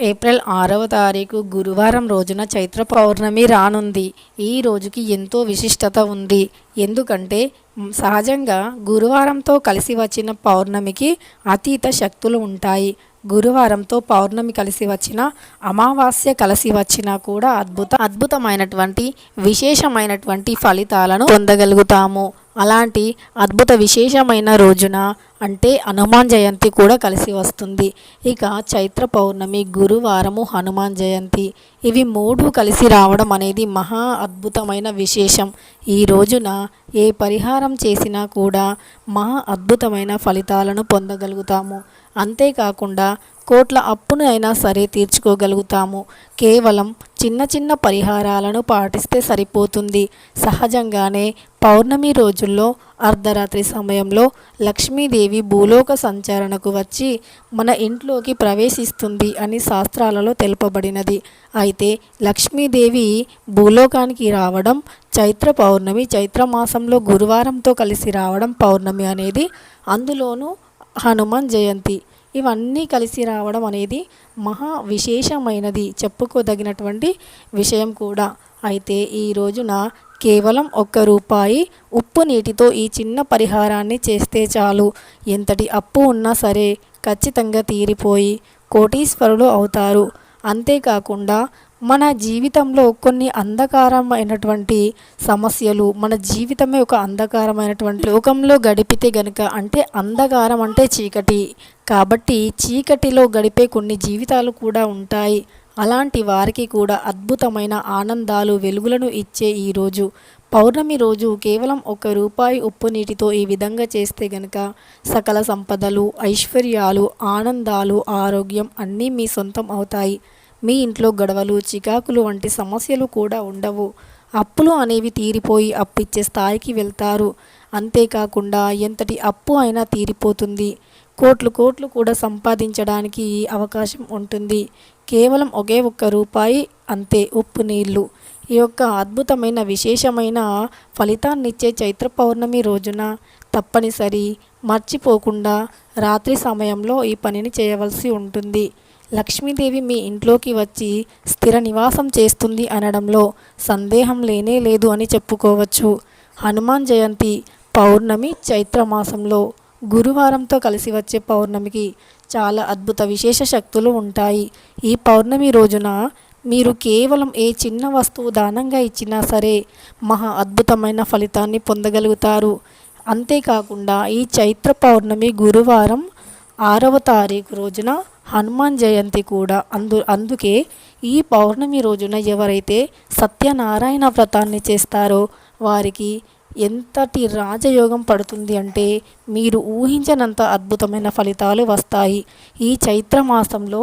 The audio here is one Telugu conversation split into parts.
ఏప్రిల్ ఆరవ తారీఖు గురువారం రోజున చైత్ర పౌర్ణమి రానుంది. ఈ రోజుకి ఎంతో విశిష్టత ఉంది. ఎందుకంటే సహజంగా గురువారంతో కలిసి వచ్చిన పౌర్ణమికి అతీత శక్తులు ఉంటాయి. గురువారంతో పౌర్ణమి కలిసి వచ్చిన అమావాస్య కలిసి వచ్చినా కూడా అద్భుత అద్భుతమైనటువంటి విశేషమైనటువంటి ఫలితాలను పొందగలుగుతాము. అలాంటి అద్భుత విశేషమైన రోజున అంటే హనుమాన్ జయంతి కూడా కలిసి వస్తుంది. ఇక చైత్ర పౌర్ణమి గురువారము హనుమాన్ జయంతి. ఇవి మూడు కలిసి రావడం అనేది మహా అద్భుతమైన విశేషం. ఈ రోజున ఏ పరిహారం చేసినా కూడా మహా అద్భుతమైన ఫలితాలను పొందగలుగుతాము. అంతేకాకుండా కోట్ల అప్పును అయినా సరే తీర్చుకోగలుగుతాము. కేవలం చిన్న చిన్న పరిహారాలను పాటిస్తే సరిపోతుంది. సహజంగానే పౌర్ణమి రోజుల్లో అర్ధరాత్రి సమయంలో లక్ష్మీదేవి భూలోక సంచరణకు వచ్చి మన ఇంట్లోకి ప్రవేశిస్తుంది అని శాస్త్రాలలో తెలుపబడినది. అయితే లక్ష్మీదేవి భూలోకానికి రావడం చైత్ర పౌర్ణమి చైత్ర మాసంలో గురువారంతో కలిసి రావడం పౌర్ణమి అనేది అందులోనూ హనుమాన్ జయంతి. ఇవన్నీ కలిసి రావడం అనేది మహా విశేషమైనది చెప్పుకోదగినటువంటి విషయం కూడా. అయితే ఈ రోజున కేవలం ఒక్క రూపాయి ఉప్పు నీటితో ఈ చిన్న పరిహారాన్ని చేస్తే చాలు. ఎంతటి అప్పు ఉన్నా సరే ఖచ్చితంగా తీరిపోయి కోటీశ్వరులు అవుతారు. అంతేకాకుండా మన జీవితంలో కొన్ని అంధకారమైనటువంటి సమస్యలు మన జీవితమే ఒక అంధకారమైనటువంటి లోకంలో గడిపితే గనుక అంటే అంధకారం అంటే చీకటి. కాబట్టి చీకటిలో గడిపే కొన్ని జీవితాలు కూడా ఉంటాయి. అలాంటి వారికి కూడా అద్భుతమైన ఆనందాలు వెలుగులను ఇచ్చే ఈ రోజు. పౌర్ణమి రోజు కేవలం ఒక రూపాయి ఉప్పు నీటితో ఈ విధంగా చేస్తే గనక సకల సంపదలు ఐశ్వర్యాలు ఆనందాలు ఆరోగ్యం అన్నీ మీ సొంతం అవుతాయి. మీ ఇంట్లో గొడవలు చికాకులు వంటి సమస్యలు కూడా ఉండవు. అప్పులు అనేవి తీరిపోయి అప్పిచ్చే స్థాయికి వెళ్తారు. అంతేకాకుండా ఎంతటి అప్పు అయినా తీరిపోతుంది. కోట్లు కోట్లు కూడా సంపాదించడానికి అవకాశం ఉంటుంది. కేవలం ఒకే ఒక్క రూపాయి అంతే ఉప్పు నీళ్ళు ఈ యొక్క అద్భుతమైన విశేషమైన ఫలితాన్నిచ్చే చైత్ర పౌర్ణమి రోజున తప్పనిసరి మర్చిపోకుండా రాత్రి సమయంలో ఈ పనిని చేయవలసి ఉంటుంది. లక్ష్మీదేవి మీ ఇంట్లోకి వచ్చి స్థిర నివాసం చేస్తుంది అనడంలో సందేహం లేనే లేదు అని చెప్పుకోవచ్చు. హనుమాన్ జయంతి పౌర్ణమి చైత్ర మాసంలో గురువారంతో కలిసి వచ్చే పౌర్ణమికి చాలా అద్భుత విశేష శక్తులు ఉంటాయి. ఈ పౌర్ణమి రోజున మీరు కేవలం ఏ చిన్న వస్తువు దానంగా ఇచ్చినా సరే మహా అద్భుతమైన ఫలితాన్ని పొందగలుగుతారు. అంతేకాకుండా ఈ చైత్ర పౌర్ణమి గురువారం ఆరవ తారీఖు రోజున హనుమాన్ జయంతి కూడా. అందు అందుకే ఈ పౌర్ణమి రోజున ఎవరైతే సత్యనారాయణ వ్రతాన్ని చేస్తారో వారికి ఎంతటి రాజయోగం పడుతుంది అంటే మీరు ఊహించనంత అద్భుతమైన ఫలితాలు వస్తాయి. ఈ చైత్ర మాసంలో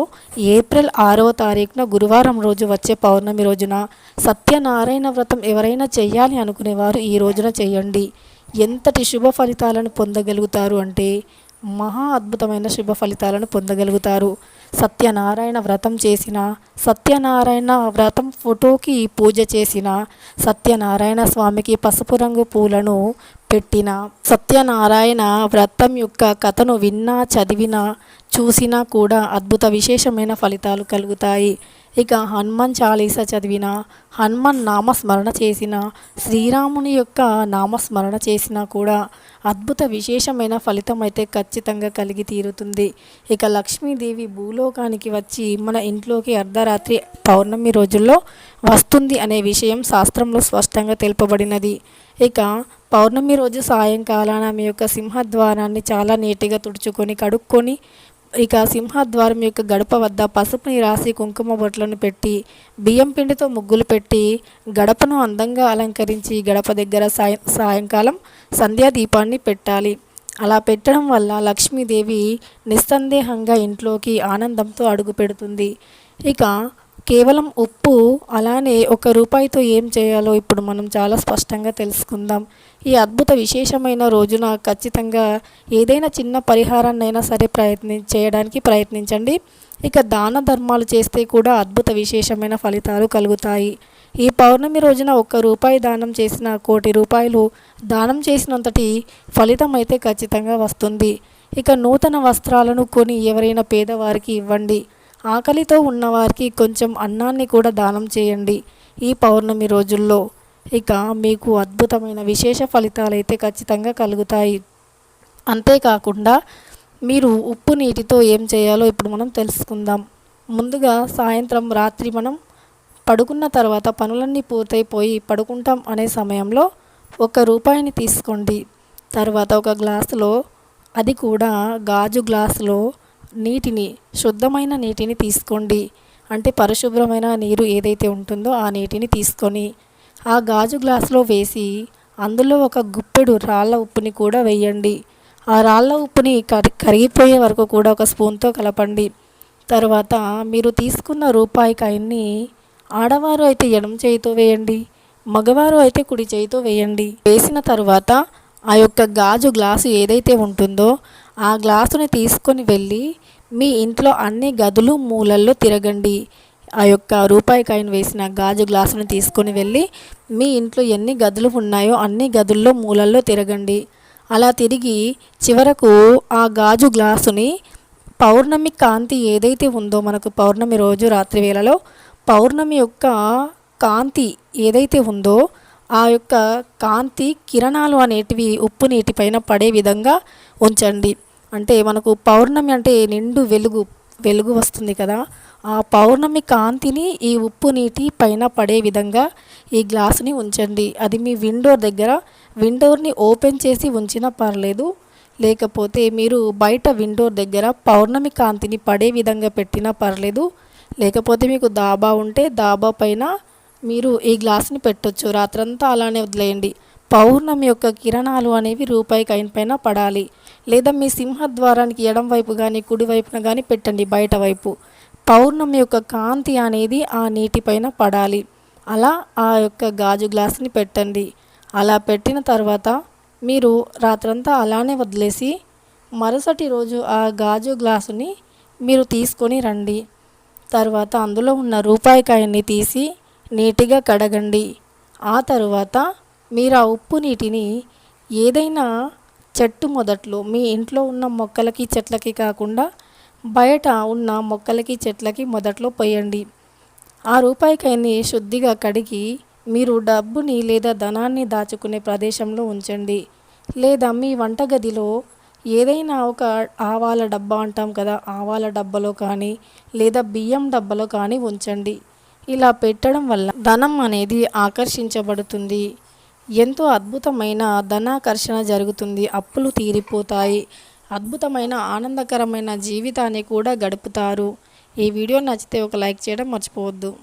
ఏప్రిల్ ఆరవ తారీఖున గురువారం రోజు వచ్చే పౌర్ణమి రోజున సత్యనారాయణ వ్రతం ఎవరైనా చేయాలి అనుకునేవారు ఈ రోజున చేయండి. ఎంతటి శుభ ఫలితాలను పొందగలుగుతారు అంటే మహా అద్భుతమైన శుభ ఫలితాలను పొందగలుగుతారు. సత్యనారాయణ వ్రతం చేసిన సత్యనారాయణ వ్రతం ఫోటోకి పూజ చేసిన సత్యనారాయణ స్వామికి పసుపు రంగు పూలను పెట్టిన సత్యనారాయణ వ్రతం యొక్క కథను విన్నా చదివినా చూసినా కూడా అద్భుత విశేషమైన ఫలితాలు కలుగుతాయి. ఇక హనుమాన్ చాలీస చదివిన హనుమాన్ నామస్మరణ చేసిన శ్రీరాముని యొక్క నామస్మరణ చేసినా కూడా అద్భుత విశేషమైన ఫలితం అయితే ఖచ్చితంగా కలిగి తీరుతుంది. ఇక లక్ష్మీదేవి భూలోకానికి వచ్చి మన ఇంట్లోకి అర్ధరాత్రి పౌర్ణమి రోజుల్లో వస్తుంది అనే విషయం శాస్త్రంలో స్పష్టంగా తెలుపబడినది. ఇక పౌర్ణమి రోజు సాయంకాలాన మీ యొక్క సింహద్వారాన్ని చాలా నీట్గా తుడుచుకొని కడుక్కొని ఇక సింహద్వారం యొక్క గడప వద్ద పసుపుని రాసి కుంకుమ బొట్లను పెట్టి బియ్యం పిండితో ముగ్గులు పెట్టి గడపను అందంగా అలంకరించి గడప దగ్గర సాయ సాయంకాలం సంధ్యా దీపాన్ని పెట్టాలి. అలా పెట్టడం వల్ల లక్ష్మీదేవి నిస్సందేహంగా ఇంట్లోకి ఆనందంతో అడుగు పెడుతుంది. ఇక కేవలం ఉప్పు అలానే ఒక రూపాయితో ఏం చేయాలో ఇప్పుడు మనం చాలా స్పష్టంగా తెలుసుకుందాం. ఈ అద్భుత విశేషమైన రోజున ఖచ్చితంగా ఏదైనా చిన్న పరిహారాన్నైనా సరే ప్రయత్ని చేయడానికి ప్రయత్నించండి. ఇక దాన ధర్మాలు చేస్తే కూడా అద్భుత విశేషమైన ఫలితాలు కలుగుతాయి. ఈ పౌర్ణమి రోజున ఒక్క రూపాయి దానం చేసిన కోటి రూపాయలు దానం చేసినంతటి ఫలితం అయితే ఖచ్చితంగా వస్తుంది. ఇక నూతన వస్త్రాలను కొని ఎవరైనా పేదవారికి ఇవ్వండి. ఆకలితో ఉన్నవారికి కొంచెం అన్నాన్ని కూడా దానం చేయండి ఈ పౌర్ణమి రోజుల్లో. ఇక మీకు అద్భుతమైన విశేష ఫలితాలు అయితే ఖచ్చితంగా కలుగుతాయి. అంతేకాకుండా మీరు ఉప్పు నీటితో ఏం చేయాలో ఇప్పుడు మనం తెలుసుకుందాం. ముందుగా సాయంత్రం రాత్రి మనం పడుకున్న తర్వాత పనులన్నీ పూర్తయిపోయి పడుకుంటాం అనే సమయంలో ఒక రూపాయిని తీసుకోండి. తర్వాత ఒక గ్లాసులో అది కూడా గాజు గ్లాసులో నీటిని శుద్ధమైన నీటిని తీసుకోండి. అంటే పరిశుభ్రమైన నీరు ఏదైతే ఉంటుందో ఆ నీటిని తీసుకొని ఆ గాజు గ్లాసులో వేసి అందులో ఒక గుప్పెడు రాళ్ళ ఉప్పుని కూడా వేయండి. ఆ రాళ్ళ ఉప్పుని కరి కరిగిపోయే వరకు కూడా ఒక స్పూన్తో కలపండి. తర్వాత మీరు తీసుకున్న రూపాయి కాయన్ని ఆడవారు అయితే ఎడమ చేయితో వేయండి మగవారు అయితే కుడి చేయితో వేయండి. వేసిన తర్వాత ఆ యొక్క గాజు గ్లాసు ఏదైతే ఉంటుందో ఆ గ్లాసుని తీసుకొని వెళ్ళి మీ ఇంట్లో అన్ని గదులు మూలల్లో తిరగండి. ఆ యొక్క రూపాయి కాయిన్ వేసిన గాజు గ్లాసుని తీసుకొని వెళ్ళి మీ ఇంట్లో ఎన్ని గదులు ఉన్నాయో అన్ని గదుల్లో మూలల్లో తిరగండి. అలా తిరిగి చివరకు ఆ గాజు గ్లాసుని పౌర్ణమి కాంతి ఏదైతే ఉందో మనకు పౌర్ణమి రోజు రాత్రి వేళలో పౌర్ణమి యొక్క కాంతి ఏదైతే ఉందో ఆ యొక్క కాంతి కిరణాలు అనేటివి ఉప్పు నీటిపైన పడే విధంగా ఉంచండి. అంటే మనకు పౌర్ణమి అంటే నిండు వెలుగు వెలుగు వస్తుంది కదా. ఆ పౌర్ణమి కాంతిని ఈ ఉప్పు నీటి పైన పడే విధంగా ఈ గ్లాసుని ఉంచండి. అది మీ విండోర్ దగ్గర విండోర్ని ఓపెన్ చేసి ఉంచినా పర్లేదు. లేకపోతే మీరు బయట విండోర్ దగ్గర పౌర్ణమి కాంతిని పడే విధంగా పెట్టినా పర్లేదు. లేకపోతే మీకు దాబా ఉంటే దాబా పైన మీరు ఈ గ్లాస్ని పెట్టొచ్చు. రాత్రంతా అలానే వదిలేయండి. పౌర్ణమి యొక్క కిరణాలు అనేవి రూపాయి కాయిన్ పైన పడాలి. లేదా మీ సింహద్వారానికి ఎడం వైపు కానీ కుడి వైపున కానీ పెట్టండి బయట వైపు. పౌర్ణమి యొక్క కాంతి అనేది ఆ నీటిపైన పడాలి. అలా ఆ యొక్క గాజు గ్లాస్ని పెట్టండి. అలా పెట్టిన తర్వాత మీరు రాత్రంతా అలానే వదిలేసి మరుసటి రోజు ఆ గాజు గ్లాసుని మీరు తీసుకొని రండి. తర్వాత అందులో ఉన్న రూపాయి కాయన్ని తీసి నీటిగా కడగండి. ఆ తరువాత మీరు ఆ ఉప్పు నీటిని ఏదైనా చెట్టు మొదట్లో మీ ఇంట్లో ఉన్న మొక్కలకి చెట్లకి కాకుండా బయట ఉన్న మొక్కలకి చెట్లకి మొదట్లో పోయండి. ఆ రూపాయికాయని శుద్ధిగా కడిగి మీరు డబ్బుని లేదా ధనాన్ని దాచుకునే ప్రదేశంలో ఉంచండి. లేదా మీ వంటగదిలో ఏదైనా ఒక ఆవాల డబ్బా అంటాం కదా ఆవాల డబ్బాలో కానీ లేదా బియ్యం డబ్బాలో కానీ ఉంచండి. ఇలా పెట్టడం వల్ల ధనం అనేది ఆకర్షించబడుతుంది. ఎంతో అద్భుతమైన ధనాకర్షణ జరుగుతుంది. అప్పులు తీరిపోతాయి. అద్భుతమైన ఆనందకరమైన జీవితాన్ని కూడా గడుపుతారు. ఈ వీడియో నచ్చితే ఒక లైక్ చేయడం మర్చిపోవద్దు.